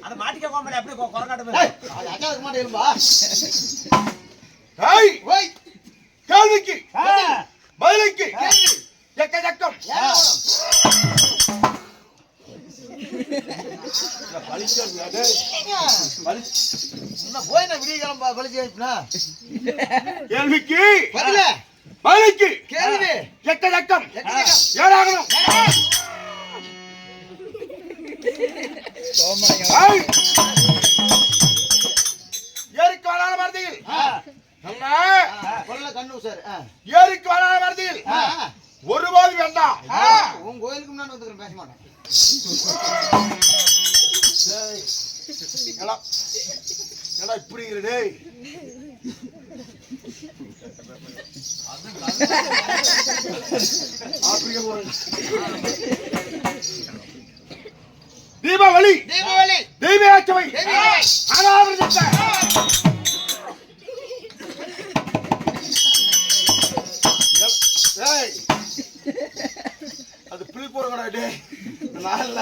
அந்த மாட்டிக்க கோமலை அப்படியே கொ- கொரக்காட்டு ஏய். அது அக்காவுக்கு மாட்டேன்பா ஏய். ஓய். கேள்விக்கு. பதிலுக்கு எக்கச்சக்கம். ஏன் வேணும்? பலிச்சா போய் நான் விடிய கிளம்பா பலிச்சு கேள்விக்கு பதில. பதிலுக்கு கேள்வி எக்கச்சக்கம் எக்கச்சக்கம். ஏழாகணும். ஏய். ஏரிக்கு வராத மருதியில். அண்ணா கொல்ல கண்ணு சார். ஆ. ஏரிக்கு வராத மருதியில். ஒருபோது வேண்டாம். உன் கோயிலுக்கு முன்னாடி வந்துக்கிறேன் பேச மாட்டேன். ஏடா இப்படி இரு டேய். அப்படியே போறேன். தீபாவளி. தீபாவளி. அனாவரணத்தை. டேய், அது பில் போறங்கடா டேய். நான் இல்ல.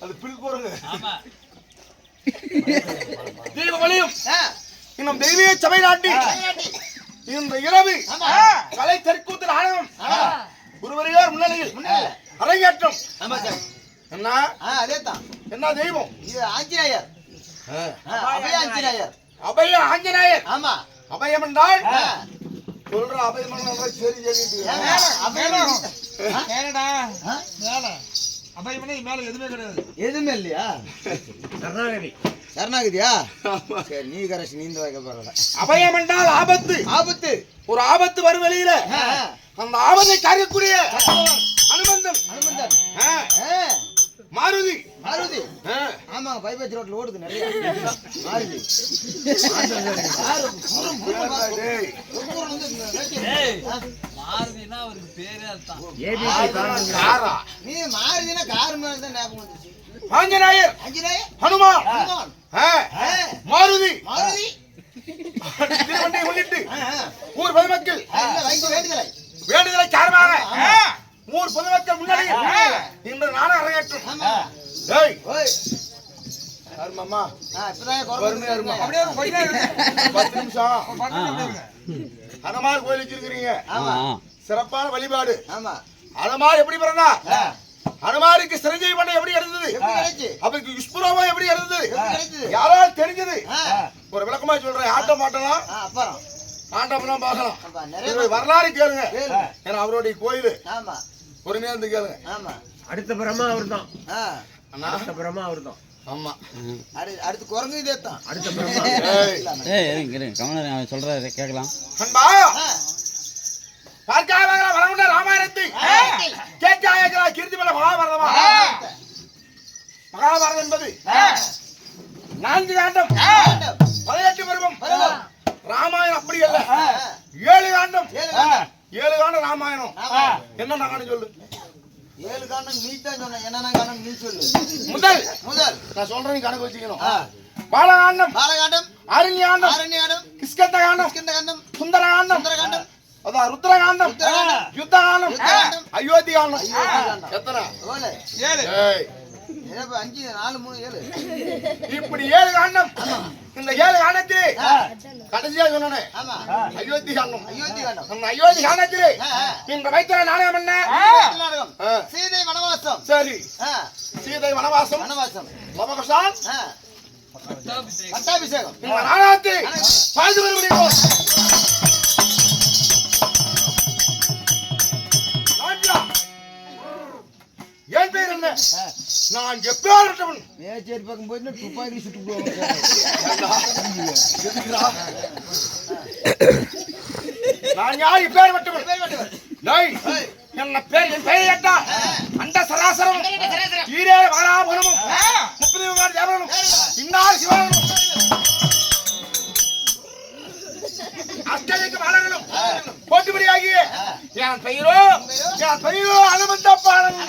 அது பில் போறங்க தீபாவளியும் ஆ, இன்னும் தெய்வீக சபை நாட்டி. கையாட்டி. இந்த இரவு. கலை தெற்கூத்து நாடகம் ஆ, ஒருவரையார் முன்னிலையில். முன்னால. அரங்கேற்றம். சார். என்ன? அதே தான் என்ன தெய்வம்? இது ஆஞ்சநேயர். அபய ஆஞ்சநேயர். அபய ஆஞ்சநேயர். ஆமா. அபயம் என்றால்? சொல்ற அபயம் சரி அபயம் மேல அபயமனே மேல எதுவுமே கிடையாது. எதுவுமே இல்லையா? கருணாநிதி கருணாகதியா ஆமா. சரி நீ கரைச்சி நீந்த வைக்க போறல அபயம் என்றால் ஆபத்து. ஆபத்து. ஒரு ஆபத்து வரும் வெளியில. அந்த ஆபத்தை அனுமந்தன். ஆ, ஆ, மாருதி. மாருதி. ஆ, ஆமாங்க பைபாஸ் ரோட்ல ஓடுது நிறைய. மாருதி. மாருதினா அவருக்கு பேரே அதுதான். காரா நீ மாருதினா கார் மேல தான் ஞாபகம் வந்துச்சு. ஆஞ்சநேயர். ஆஞ்சநேயர்? ஹனுமான். மாருதி. மாருதி. ஆ, ஆ. ஊர் பொதுமக்கள். வேண்டுதலை. வேண்டுதலை சார்பாக. ஆமா. ஊர் பொதுமக்கள் முன்னாடி இன்று நானும் அரங்கேற்றம் ஆமா. அருமாமா பொறுமையா இருமா. பத்து நிமிஷம். பத்து நிமிஷம் இருக்கு. அந்த மாதிரி கோயில் வச்சிருக்கிறீங்க ஆமா சிறப்பான வழிபாடு. ஆமா. அது மாதிரி எப்படி பிறந்தா? ஆ, அனுமாருக்கு சிரஞ்சீவி பண்ண எப்படி இருந்தது அவருக்கு யுஷ்புராமா எப்படி இருந்தது யாரால் தெரிஞ்சது? ஆ, ஒரு விளக்கமா சொல்றேன். ஆட்ட மாட்டலாம் ஆண்டம்லாம் பார்க்கலாம். வரலாறு கேளுங்க. கேளு. ஏன்னா அவருடைய கோயில். ஆமா. பொறுமையா இருந்து கேளுங்க. ஆமா. அடுத்த பிரமா அவர்தான். ஆ, அண்ணா அடுத்த பிரமா அவர்தான். ஆமா. அடு- அடுத்து குரங்கு இதே தான் அடுத்த பிரமா ஏய், ஏய் இருங்க இருங்க. கமலன் அவன் சொல்றாரு கேட்கலாம். நீ கணக்கு வச்சுக்கணும் பாலகாண்டம் பாலகாண்டம் அரண்யாண்டம் ஆரண்யாண்டம் கிஷ்கந்த காண்டம் கிஷ்கிந்த காண்டம் சுந்தரகாண்டம் சுந்தரகாண்டம். அதான் ருத்ரகாண்டம். யுத்தகாண்டம். அயோத்தி காண்டம். எத்தனை? ஏழு. அஞ்சு நாலு மூணு ஏழு. இப்படி ஏழு காண்டம். இந்த ஏழு காண்டத்திலே கடைசியா சொன்னேன். ஆமா. அயோத்தி காண்டம் அயோத்தி காண்டம் அயோத்தி காண்டத்திலே. இந்த வைத்திர நாடகம் என்ன? நாடகம். சீதை வனவாசம். சரி. சீதை வனவாசம். வனவாசம். லவகுஷான் பட்டாபிஷேகம் நாடகத்தை பார்த்து வருகிறோம் ராஜா, என் பேர் என்ன? நான் எப்பேற்பட்டவன் மேச்சேரி பக்கம் போயிட்டு துப்பாக்கி சுட்டு எதுக்குடா? நான் யார்? இப்பேற்பட்டவன் என்ன பேர் என் பெயரை கேட்டா அந்த சராசரம் ஈரே மகனாபுரமும் முப்பது விமார் தேவனும் இன்னார் சிவனும் அஷ்டதிக்கு மலர்களும் போட்டுபடியாகிய என் பெயரோ என் பெயரோ அனுமந்த பாலன்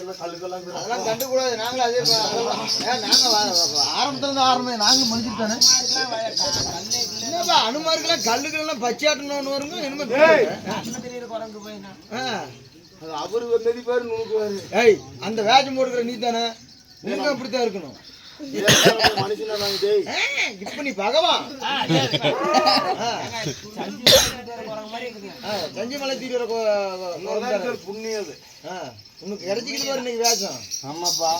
அதெல்லாம் கண்டுக்கூடாது. நாங்களும் அதே ப- ஏன் நாங்க வ- வ- ஆரம்பத்துல இருந்து ஆரம்பம். நாங்க முடிச்சுட்டானே என்னப்பா அனுமாருக்கெல்லாம் கல்லுக்கெல்லாம் பச்சையாட்டணும்னு வருங்க. அது அவரு வந்தது பேரு நுணுக்குவாரு ஏய் அந்த வேஷம் போட்டுக்கிற நீ தானே. நீங்க அப்படித்தான் இருக்கணும். இப்ப நீ பகவான் சஞ்சி மலை தீவிர உனக்கு கிடைச்சிக்கிட்டு இன்னைக்கு வேஷம் ஆமாப்பா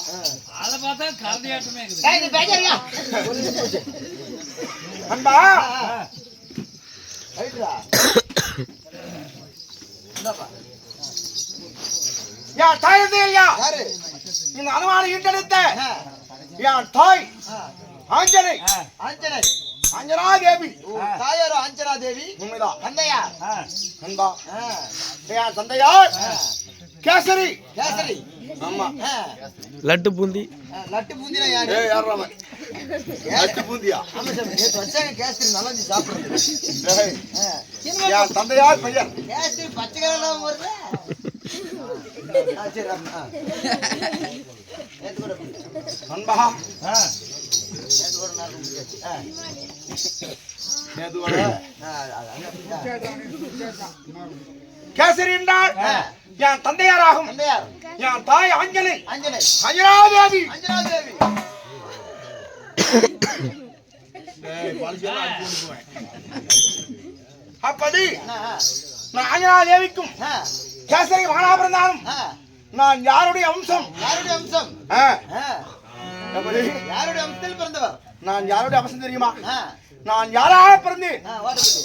அன்பா ரைட்ரா என் யாரு இந்த அனுமான ஈட்டெடுத்த என் தாய். ஆஞ்சனை ஆஞ்சனை அஞ்சனா தேவி தாயாரோ ஆஞ்சனா தேவி. உண்மைதான் தந்தையா? அன்பா ஆ, என் தந்தையார். கேசரி. கேசரி. ஆமா. லட்டு பூந்தி. லட்டு பூந்தினா யாரு? ஏய் யார் அவன்? லட்டு பூந்தியா? ஆமா சாமி நேத்து வச்சாங்க கேசரி நல்லா இருந்துச்சு சாப்பிடுறது தந்தையார் பெயர் கேசரி பச்சை கலர்லாம் வருது. ஆ. கேசரி என்றால் என் தந்தையாராகும். தந்தையார். என் தாய் ஆஞ்சனை ஆஞ்சனை அஞ்சனா தேவி அஞ்சனா தேவி அப்படி நான் அஞ்சனா தேவிக்கும் ஆ, கேசரி மகனாபிருந்தாலும் ஆ. நான் யாருடைய அம்சம்? யாருடைய அம்சம்? யாருடைய அம்சத்தில் பிறந்தவர்? நான் யாருடைய அம்சம் தெரியுமா? நான் யாராக பிறந்தேன்.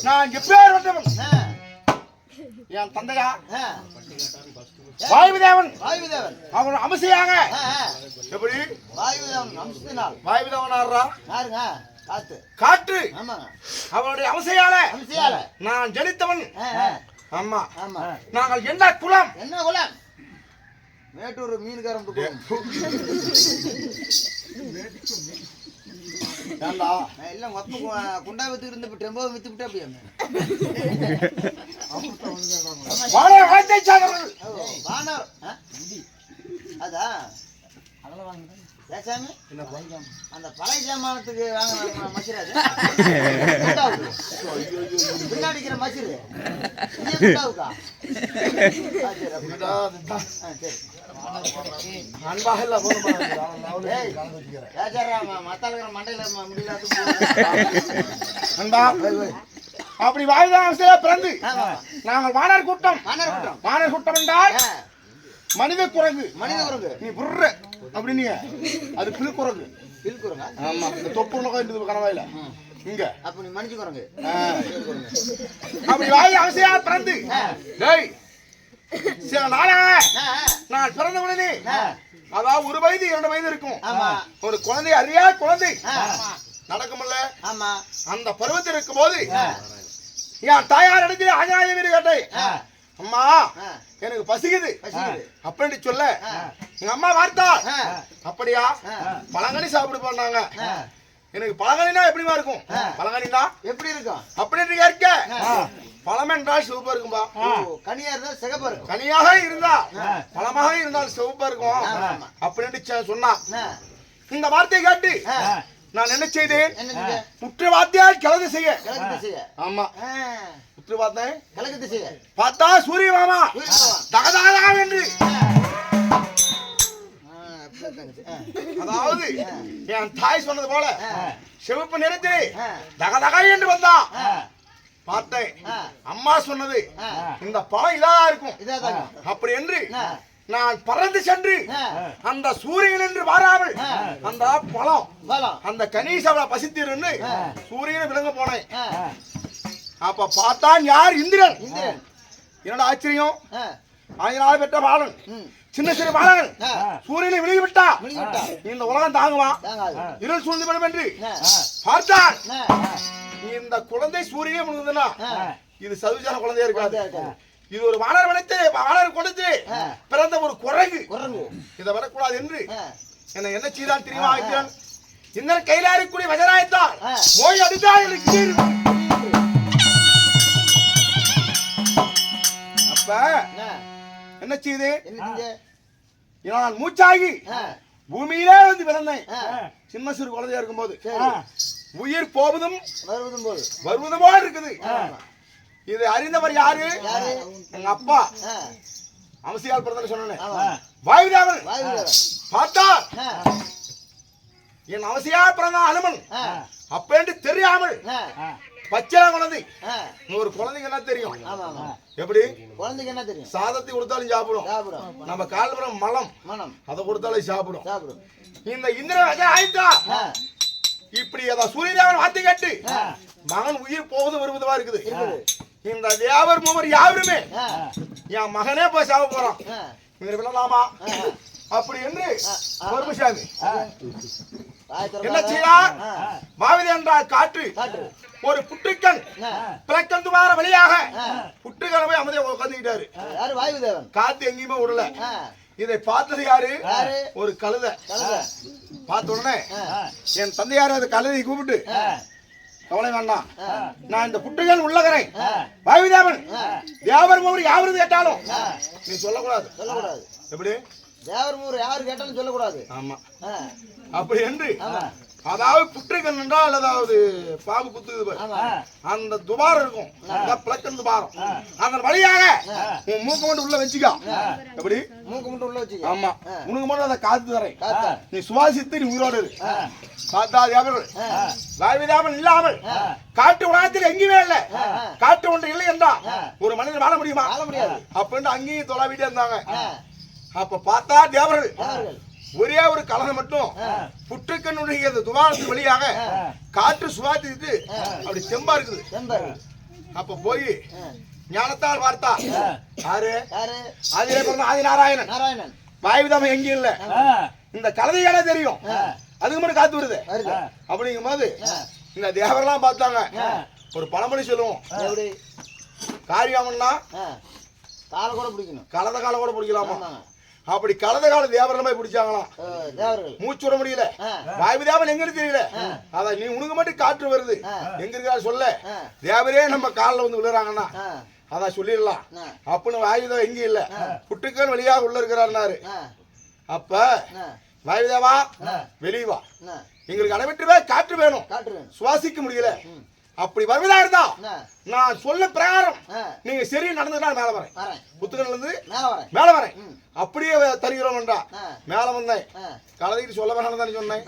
நான் எப்பேர் வந்தவன் என் தந்தையா. வாயுதேவன் வாயுதேவன் அவன் அம்சையாக. எப்படி? வாயுதேவன் அம்சத்தினால் வாயுதேவன் ஆடுறா யாருங்க? காத்து காற்று. ஆமாங்க. அவனுடைய அம்சையால. அம்சையால. நான் ஜனித்தவன். ஆமா. ஆமா. நாங்கள் என்ன குலம் என்ன குலம் மேட்டூர் மீன்காரன் குலம் ஏண்டா? நான் எல்லாம் ஒத்த கு- குண்டா வித்து இருந்து இப்ப டெம்போ வித்து விட்டு அப்படியே வாழை வளர்த்தை சாதர்கள் ஓ, வானர் ஆ? அதா? ஏசாமி அந்த பழைய சாமானத்துக்கு வாங்கின மசிராது பின்னாடி இருக்கிற மசிறு அப்படி. ஆ, சரி அன்பாக இல்ல ஏய், ஏச்சாரா, மத்தால இருக்கிற மண்டையில ம- முடியல அது போகுது. அன்பா வை, வை. அப்படி வாயுதான் அம்சையா பிறந்து. நாங்கள் வானர் கூட்டம் வானர் கூட்டம். வானர் கூட்டம் என்றால் மனித குரங்கு. மனித குரங்கு. நீ புர்ற அப்படின்னு அது பில் குரங்கு. பில் குரங்கா? ஆமா. இந்த தொப்புள்ள இருந்தது கணவாயில இங்க. அப்ப நீ மனுஷ குரங்கு. அப்படி வாயு அவசியா பிறந்து டேய். சில நாளாக ஆ, நான் பிறந்த உடனே. அதாவது ஒரு வயது இரண்டு வயது இருக்கும். ஒரு குழந்தை அறியா குழந்தை. நடக்கும்ல ஆமா. அந்த பருவத்தில் இருக்கும் போது என் தாயார் இடத்துல ஆஞ்சாய வீடு கேட்டேன். ஆ, அம்மா. எனக்கு பசிக்குது. பசிக்குது. அப்படின்னு சொல்ல. எங்க அம்மா வார்த்தா? அப்படியா. பழங்கனி சாப்பிடு பண்ணாங்க. எனக்கு பழங்கனினா எப்படிமா இருக்கும். பழங்கனினா? எப்படி இருக்கும்? அப்படின்னு கேட்க. பழம் என்றால் சிவப்பா இருக்கும்பா. கனியா இருந்தா சிகப்பா இருக்கும். கனியாக இருந்தா. பழமாக இருந்தால் சிவப்பா இருக்கும். அப்படின்னு சொன்னா. இந்த வார்த்தையை கேட்டு. நான் என்ன செய்தேன்? முற்று வார்த்தையால் கிளந்து செய்ய. ஆமா. ஆ, முற்று பார்த்தேன் கிழக்கு திசைய பார்த்தா சூரிய மாமா. தகதகதா என்று அதாவது என் தாய் சொன்னது போல. சிவப்பு நிறத்திலே. தகதக என்று வந்தா பார்த்தேன். அம்மா சொன்னது. இந்த பழம் இதா இருக்கும். அப்படி என்று. நான் பறந்து சென்று அந்த சூரியன் என்று வாராமல். அந்த பழம். அந்த கணீசவளை பசித்திருந்து. சூரியனை விளங்க போனேன் அப்ப பார்த்தான் யார்? இந்திரன். என்னோட ஆச்சரியம்? ஆயிரம் பெற்ற பாலன். சின்ன சிறு ஆ, சூரியனை விலகி விட்டா விழுங்கி விட்டா. இந்த உலகம் தாங்காது. இருள் சூழ்ந்து விடும் என்று பார்த்தான். இந்த குழந்தை சூரியனே முழுங்குதுன்னா ஆ. இது சதுஜான குழந்தையா இருக்காது. இது ஒரு வானர் வனத்து வானர் கொடுத்து. பிறந்த ஒரு குரங்கு. இதை வரக்கூடாது என்று என்ன என்ன செய்தான் தெரியுமா இந்த கைலாரிக்குடி வஜராயத்தான் ஆ. போய் அடித்தான் எனக்கு ஆ, என்ன செஞ்ச? நான் மூச்சாகி பூமியிலே வந்து பிறந்தேன். சின்ன சிறு குழந்தையா இருக்கும்போது. உயிர் போவதும் வருவதும் போது. வருவதும் போல இருக்குது இதை அறிந்தவர் யாரு? எங்க அப்பா. அமசியால் பிறந்த சொன்னேன். வாயுதேவன். பார்த்தா என் அவசியா பிறந்த அனுமன். அப்பேண்டு தெரியாமல் பச்சை குழந்தை. ஒரு குழந்தைக்கு என்ன தெரியும். எப்படி? குழந்தைக்கு என்ன தெரியும்? சாதத்தை கொடுத்தாலும் சாப்பிடும். சாப்பிடும். நம்ம கால்புறம் மலம். மனம். அதை கொடுத்தாலும் சாப்பிடும். சாப்பிடும். இந்த இந்திரன் ஆயிட்டா? இப்படி அத சூரியதேவன் வார்த்தை கேட்டு. மகன் உயிர் போவது வருவதுவா இருக்குது. இந்த தேவர் மூவர் யாருமே என் மகனே போய் சாவ போறான். விடலாமா. அப்படி என்று திறக்காத. என்ன ஆ, மாவிதி என்றால் காற்று. ஒரு புற்றுக்கண் பிளக்கந்து வார வழியாக. புற்றுக்கண் போய் அமைதியா உட்காந்துக்கிட்டாரு யாரு வாயுதேவன்? காத்து எங்கேயுமே விடல. இதை பார்த்தது யாரு? ஒரு கழுதை. கழுதை. பார்த்த உடனே என் தந்தையார் அந்த கழுதையை கூப்பிட்டு கவலை வேண்டாம். நான் இந்த புற்றுகள் உள்ளகிறேன். வாயுதேவன் ஆ. தேவர் மூவர் யாவது கேட்டாலும். நீ சொல்லக்கூடாது. சொல்லக்கூடாது. எப்படி? தேவர் மூர் யாரு கேட்டாலும் சொல்லக்கூடாது. ஆமா. அப்படி என்று அதாவது புற்றுக்கண் என்றால் அதாவது பாம்பு குத்துது அந்த துபாரம் இருக்கும். அந்த பிளக்கன் துபாரம். அதன் வழியாக உன் மூக்க மட்டும் உள்ள வச்சுக்கோ. எப்படி? மூக்கு மட்டும் உள்ள வச்சுக்க. ஆமா. உனக்கு மட்டும் அதை காத்து தரேன். நீ சுவாசித்து நீ உயிரோடு ஆ, வாய்விதாமல் இல்லாமல். காட்டு உலகத்தில் எங்கேயுமே இல்ல. காட்டு ஒன்று இல்லை என்றா. ஒரு மனிதன் வாழ முடியுமா? வாழ முடியாது. அப்படின்னு அங்கேயும் தொலைவிட்டே இருந்தாங்க. அப்ப பார்த்தா தேவர்கள். ஒரே ஒரு கலகம் மட்டும். புற்றுக்கண்ணுடைய அந்த துவாரத்தின் வழியாக. காற்று சுவாசித்து அப்படி செம்பா இருக்குது. அப்ப போய் ஞானத்தால் பார்த்தா யாரு? யாரு? ஆதிரே பிறந்த ஆதி நாராயணன். நாராயணன் வாயுதாம எங்கேயும் இல்ல? இந்த கலதையால தெரியும். அதுக்கு மட்டும் காத்து வருது. அப்படிங்கும் போது. இந்த தேவரெல்லாம் பார்த்தாங்க. ஒரு பழமொழி சொல்லுவோம். எப்படி? காரியம்னா ஆ, காலை கூட பிடிக்கணும். கலந்த காலம் கூட பிடிக்கலாமா? அப்படி கலந்த கால தேவரெல்லாம் போய் பிடிச்சாங்களாம் மூச்சு விட முடியல. வாய்வு தேவன் எங்க தெரியல? அதான் நீ உனக்கு மட்டும் காற்று வருது. எங்க இருக்கா சொல்ல. தேவரே நம்ம காலில் வந்து விழுறாங்கன்னா அதான் சொல்லிடலாம். அப்படின்னு வாயுதேவன் எங்க இல்ல. புட்டுக்கன் வழியாக உள்ள இருக்கிறாருனாரு அப்ப வாயுதேவா. வெளியே வா. ஆ, எங்களுக்கு அடைவிட்டுவே காற்று வேணும். சுவாசிக்க முடியல. அப்படி வருவதா இருந்தா நான் சொல்ல பிரகாரம் நீங்க சரி நடந்துட்டா மேல வரேன். புத்துக்கன்ல இருந்து மேல வரேன். மேல வரேன். ம். அப்படியே தருகிறோம் என்றா. ஆ, மேல வந்தேன். ஆ, கலதைக்கு சொல்ல வேணாம் சொன்னேன்.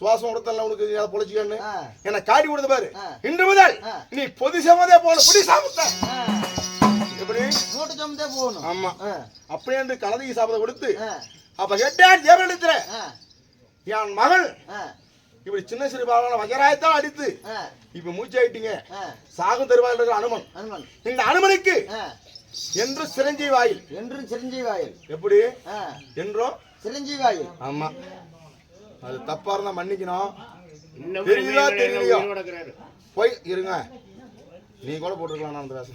சுவாசம் கொடுத்தல உனக்கு பொழைச்சிக்கன்னு. என்ன காட்டி கொடுத்த பாரு. இன்று முதல். நீ பொது சமதே போல புடி சாப்பிட்ட. எப்படி? மூட்டை சுமந்தே போகணும். ஆமா. அப்படியே கலதைக்கு சாப்பிட கொடுத்து அப்ப கேட்டான் ஆ, என் மகள் இப்படி சின்ன சிறு பாவன வஜராயத்தான் அடித்து. இப்ப மூச்சாயிட்டீங்க சாகும் தருவாயில் இருக்கிற அனுமன். இந்த அனுமனுக்கு என்று சிரஞ்சீவி ஆயில் என்றும் சிரஞ்சீவி ஆயில் எப்படி? ஆ, என்றோ? சிரஞ்சீவி ஆயில் ஆமா. அது தப்பா இருந்தா மன்னிக்கணும். தெரியுதா தெரியலையோ? போய் இருங்க. நீ கூட போட்டுருக்கலாம் நான் பேச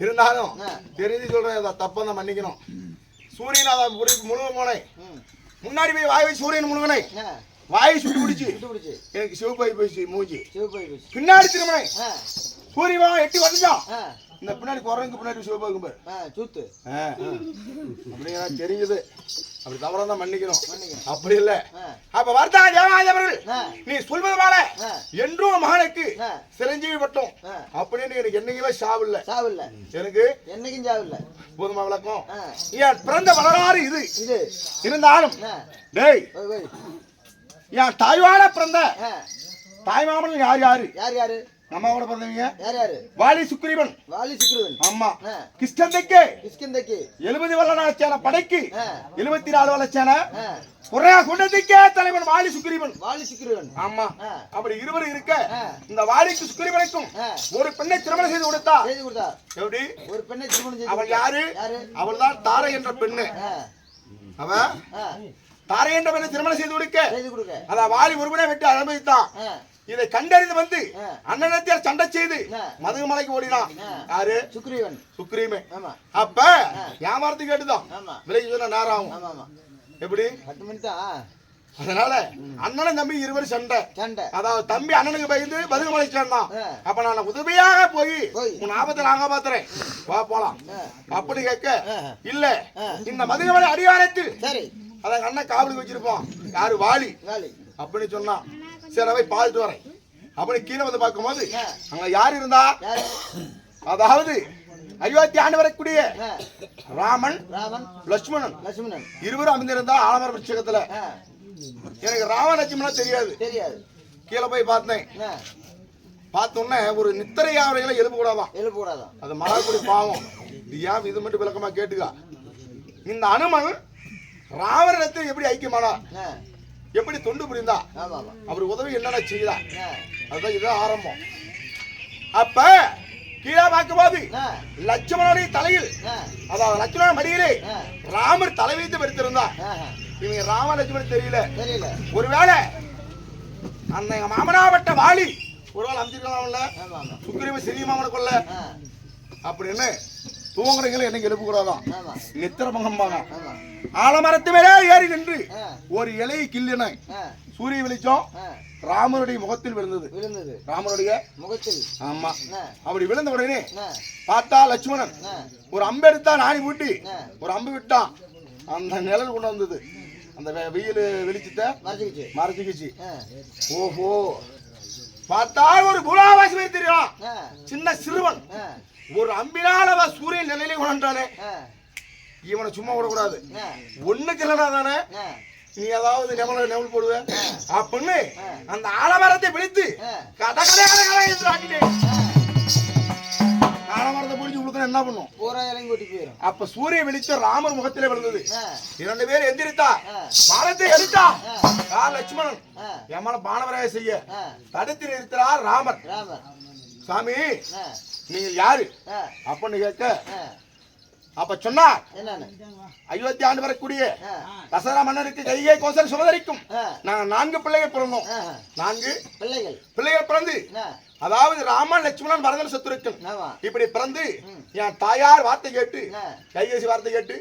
இருந்தாலும். தெரிஞ்சு சொல்றேன் தப்பா இருந்தா மன்னிக்கணும். சூரியன் அதை முழுக போனேன். ம், முன்னாடி போய் வாய் சூரியன் முழுகினேன் ஆ, வாய் சுட்டு பிடிச்சி. எனக்கு சிவப்பாய் போயிடுச்சு மூஞ்சி. பின்னாடி திரும்பினேன் ஆ, சூரியன் எட்டி வந்துட்டான் இந்த பின்னாடி குரங்கு பின்னாடி சிவப்பாக்கும் பாரு. சூத்து. ஆ, ஆ. அப்படி எனக்கு தெரியுது. அப்படி தவறா தான் மன்னிக்கணும். அப்படி இல்ல. அப்ப வார்த்தா தேவாஜவர்கள் நீ சொல்வது போல. என்றும் மகனுக்கு. சிரஞ்சீவி பட்டம். அப்படின்னு எனக்கு என்னைக்குமே சாவில்ல சாவில்ல எனக்கு என்னைக்கும் சாவில்ல போதுமா விளக்கம்? என் பிறந்த வரலாறு இது. இருந்தாலும் டேய். என் தாய்வாட பிறந்த. தாய் மாமன் யார் யாரு? யார் யாரு? நம்மாவோட பிறந்தவங்க. யார் யாரு? வாலி சுக்ரீவன். வாலி சுக்ரவன். ஆமா. ஆ, கிருஷ்ணந்தைக்கு கிஷ்கிந்தைக்கு. எழுபது வல்லநாச்சேன படைக்கு. எழுபத்தி நாலு வல்லச்சேன குறையா குண்டத்துக்கே தலைவன் வாலி சுக்ரீவன். வாலி சுக்ரவன். ஆமா. அப்படி இருவர் இருக்க. இந்த வாலிக்கு சுக்ரீவனுக்கும். ஒரு பெண்ணை திருமணம் செய்து கொடுத்தா? செய்து கொடுத்தா? எப்படி? ஒரு பெண்ணை திருமணம் செய்து அவள். யாரு? அவள் தான் தாரை என்ற பெண்ணு. அவ? தாரை என்ற பெண்ணை திருமணம் செய்து கொடுக்க. அத வாலி ஒருவனே வெட்டி அனுமதித்தான். ஆ, இதை கண்டறிந்து வந்து. அண்ணனத்தியார் சண்டை செய்து ஆ. மதுமலைக்கு ஓடினான். யாரு? சுக்ரீவன். சுக்ரீமே ஆமா. அப்ப வியாபாரத்து கேட்டுதான். விலைக்கு சொன்ன நேரம். ஆகும் எப்படி? பத்து மணி தான் அதனால அண்ணனும் தம்பி இருவர் சண்டை. சண்டை. அதாவது தம்பி அண்ணனுக்கு பயந்து பதுகுமலை சேர்ந்தான். அப்ப நான் உதவியாக போய். உன் ஆபத்தை நாங்க பாத்துறேன் வா போலாம். அப்படி கேட்க. இல்ல. இந்த மதுகமலை அடிவாரத்தில் சரி. அதான் அண்ணன் காவலுக்கு வச்சிருப்போம் யாரு? வாலி. அப்படின்னு சொன்னான். சரி போய் பார்த்துட்டு வரேன். அப்படி கீழே வந்து பார்க்கும்போது. அங்க யார் இருந்தா? அதாவது அயோத்தி ஆண்டு வரக்கூடிய ராமன் லட்சுமணன். லட்சுமணன். இருவரும் அமைந்திருந்தா ஆலமர ஆ, எனக்கு ராம லட்சுமணன் தெரியாது. தெரியாது. கீழே போய் பார்த்தேன். பார்த்தோன்னே ஒரு நித்திரை யாவரைகளை எழுப்ப கூடாதான் எழுப்ப கூடாதான் அது மகாக்குடி பாவம். இது ஏன் இது மட்டும் விளக்கமா கேட்டுக்கா? இந்த அனுமன் ராவணத்தில் எப்படி ஐக்கியமானா? எப்படி தொண்டு புரிந்தா? அவர் உதவி என்னென்ன செய்தா? அதுதான் இதுதான் ஆரம்பம். அப்ப கீழே பார்க்கும்போது ஆ, லட்சுமணனுடைய தலையில் அதாவது லட்சுமணன் மடியிலே ராமர் தலை வைத்து படுத்திருந்தா இவங்க ராம லட்சுமணன் தெரியல. தெரியல. ஒருவேளை அந்த எங்க மாமனாவட்ட வாலி ஒருவேளை ஆமா சுக்கிரம சிறிய மாமனை கொல்ல? ஆ, அப்படின்னு தூங்குறீங்களும் என்னைக்கு எழுப்பு கூடாதான் ஆமா. நித்திரபங்கம்பாங்க ஆமா. ஆலமரத்து மேலே ஏறி நின்று ஒரு இலையை கிள்ளின சூரிய வெளிச்சம் ஆ, ராமருடைய முகத்தில் விழுந்தது. விழுந்தது. ராமருடைய முகத்தில். ஆமா. அப்படி விழுந்த உடனே பார்த்தா லட்சுமணன். ஒரு அம்பு எடுத்தா நாணி ஊட்டி ஆ. ஒரு அம்பு விட்டான் அந்த நிழல் கொண்டு வந்தது. அந்த வெயில் வெளிச்சத்தை மறைச்சிக்கிச்சு ஓஹோ. பார்த்தா ஒரு குலாவாசி மாதிரி தெரியும் சின்ன சிறுவன். ஒரு அம்பினால் அவ சூரியன் நிலையிலே கொண்டானே இவனை சும்மா விடக்கூடாது. ஆ, ஒண்ணுக்கு இல்லைனா தானே? நீ ஏதாவது நெமல நெமல் போடுவ. அப்படின்னு. அந்த ஆலமரத்தை பிடித்து ஆ. கட கட கட கட என்று ஆட்டிட்டேன் ஆ. ஆலமரத்தை பிடிச்சு உழுக்க என்ன பண்ணும்? பூரா இறங்கி ஓட்டி போயிடும் அப்ப சூரிய வெளிச்சம் ராமர் முகத்திலே விழுந்தது. இரண்டு பேர் எந்திரித்தா. பாலத்தை எடுத்தா ஆ. லட்சுமணன் ஆ, எம்மன பானவராய செய்ய. தடுத்து நிறுத்துறார் ராமர். ராமர். சாமி நீங்க யாரு? அப்படின்னு கேட்க அப்ப சொன்னார். அயோத்தி ஆண்டு வரக்கூடிய தசரா மன்னருக்கு கைகை கோசல் சுமதரிக்கும். நாங்க நான்கு பிள்ளைகள் பிறந்தோம். நான்கு பிள்ளைகள். பிள்ளைகள் பிறந்து அதாவது ராமன் லட்சுமணன் பரதன் சத்துருக்கன். ஆமா. இப்படி பிறந்து. என் தாயார் வார்த்தை கேட்டு கைகேசி வார்த்தை கேட்டு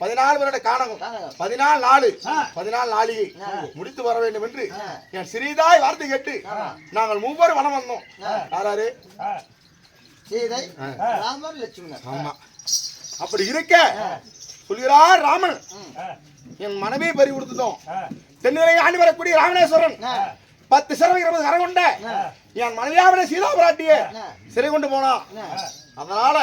பதினாலு வருட காணகம். பதினாலு நாலு பதினாலு நாளிகை. முடித்து வர வேண்டும் என்று. என் சிறிதாய் வார்த்தை கேட்டு. நாங்கள் மூவர் வனம் வந்தோம். யாராரு? சீதை லட்சுமணன். ஆமா. அப்படி இருக்க சொல்கிறார் ராமன். என் மனைவி பறி கொடுத்துட்டோம். தென்னிலை ஆண்டு வரக்கூடிய ராமணேஸ்வரன் பத்து சிறவை இருபது கரை கொண்ட என் மனைவியாவின சீதா பிராட்டிய சிறை கொண்டு போனான் அதனால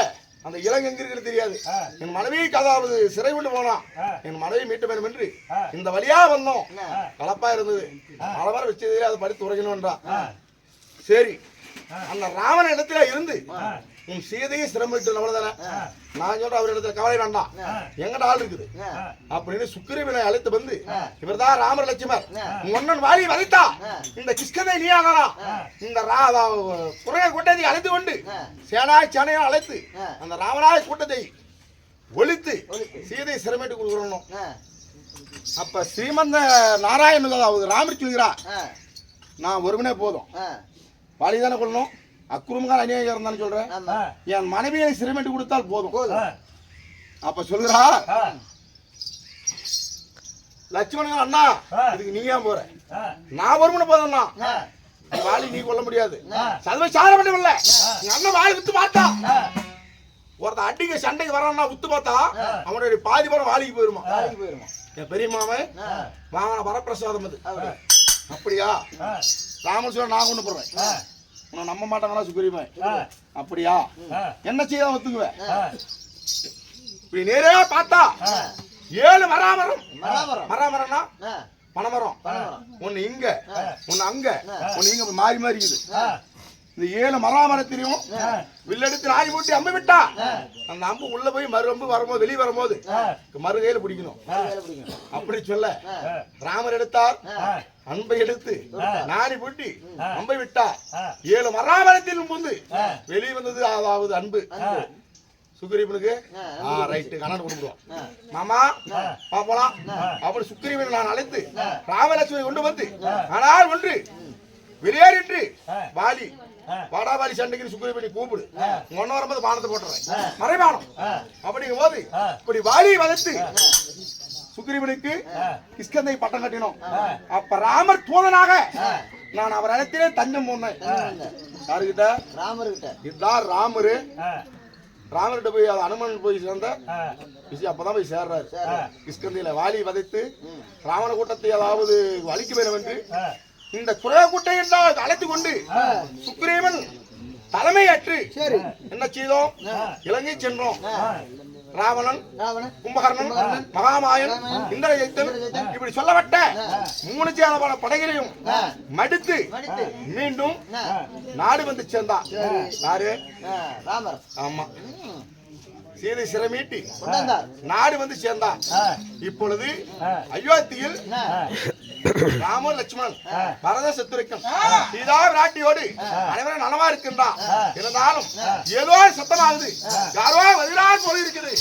அந்த இலங்கை எங்க இருக்கிறது தெரியாது என் மனைவிக்கு அதாவது சிறை கொண்டு போனான் என் மனைவி மீட்ட வேண்டும் என்று இந்த வழியா வந்தோம். கலப்பா இருந்தது. அளவர வச்சதே அதை படித்து உரைக்கணும்ன்றான் சரி. அந்த ராவண இடத்துல இருந்து உன் சீதையை சிரமிட்டு அவ்வளவுதானே? நான் சொல்றேன் அவர் இடத்துல கவலை வேண்டாம். எங்கட ஆள் இருக்குது? அப்படின்னு சுக்கிரவினை அழைத்து வந்து இவர்தான் ராமர் லட்சுமர். ஒன்னன் வாலி வதைத்தா இந்த கிஷ்கதை நீ ஆகலா இந்த குறைய கூட்டத்தை அழைத்து கொண்டு சேனாய் சேனையை அழைத்து அந்த ராமநாய கூட்டத்தை ஒழித்து சீதை சிரமிட்டு கொடுக்கணும் அப்ப ஸ்ரீமந்த நாராயண அதாவது ராமர் சொல்கிறார் நான் ஒருவனே போதும். வாலி தானே கொள்ளணும் அக்குறுமுகால் அநியாயம் இருந்தான்னு சொல்றேன். என் மனைவியை சிரமிட்டு கொடுத்தால் போதும். அப்ப சொல்கிறா லட்சுமணன் அண்ணா இதுக்கு நீ ஏன் போற? நான் ஒருமனை போதும்ண்ணா வாலி நீ கொல்ல முடியாது. சதுவ சாரப்பட்டு இல்ல. எங்க அண்ணன் வாலி வித்து பார்த்தா. ஒருத்த அடிக்க சண்டைக்கு வரான்னா உத்து பார்த்தா அவனுடைய பாதி படம் வாலிக்கு போயிருமா? என் பெரிய மாமன் வாங்கின வரப்பிரசாதம் அது. அப்படியா? ராமன் சொல்ல நான் கொண்டு போடுறேன் உன்னை நம்ப மாட்டாங்களா சுக்கிரியமே அப்படியா? என்ன செய்ய ஒத்துக்குவேன் இப்படி நேரே பார்த்தா ஏழு மராமரம். மராமரம்னா பனைமரம். ஒண்ணு இங்க ஒண்ணு அங்க ஒண்ணு இங்க மாறி மாறி இருக்குது. இந்த ஏழு மராமரத்திலையும் வில்லெடுத்து நாய் போட்டு அம்பு விட்டா? அந்த அம்பு உள்ள போய் மறு அம்பு வரும்போது வெளியே வரும்போது மறு கையில பிடிக்கணும். அப்படி சொல்ல ராமர் எடுத்தார் அன்பை எடுத்து நாடி பூட்டி அம்பை விட்டார் ஏழு மராமரத்தில் புந்து வெளியே வந்தது அதாவது அன்பு. சுக்ரீவனுக்கு? ஆ. ரைட்டு கண்ணன் கொடுக்குறோம். மாமா பாப்பலாம் அப்படி சுக்ரீவனை நான் அழைத்து ராமலட்சுமி கொண்டு வந்து ஆனால் ஒன்று வெளியேறின்று வாலி வாடா வாலி சண்டைக்கு சுக்ரீவனை கூப்பிடு. உங்க ஒன்னு வரும்போது பானத்தை போட்டுறேன். மறைவானம் அப்படிங்கும் போது இப்படி வாலி வதத்து சுக்ரீவனுக்கு இஸ்கந்தை பட்டம் கட்டினோம். அப்ப ராமர் தூதனாக நான் அவர் இடத்திலே தஞ்சம் போனேன். யாருகிட்ட ராமர்கிட்ட. இதுதான் ராமரு. ராமர்கிட்ட போய் அது அனுமன் போய் சேர்ந்த விஷயம் அப்பதான் போய் சேர்றாரு. கிஷ்கந்தையில வாலி வதைத்து ராவண கூட்டத்தை அதாவது அழிக்க வேண்டும் என்று இந்த குறைய கூட்டை என்றால் அழைத்து கொண்டு சுக்ரீவன் தலைமையேற்று சரி. என்ன செய்தோம்? இலங்கை சென்றோம். ராவணன் கும்பகர்ணன் மகாமாயன் இந்திரஜித்தன் இப்படி சொல்லப்பட்ட மூணு சேதமான படைகளையும் மடித்து. மீண்டும் நாடு வந்து சேர்ந்தான் யாரு? ராமர். ஆமா. சீதை சிரமீட்டி. நாடு வந்து சேர்ந்தான் இப்பொழுது அயோத்தியில் ராமர் லட்சுமணன் பரத சத்துருக்கன் சீதா விராட்டியோடு அனைவரும் நலமா இருக்கின்றான் இருந்தாலும் ஏதோ சத்தமாகுது. யாரோ வதிரான் போல இருக்குது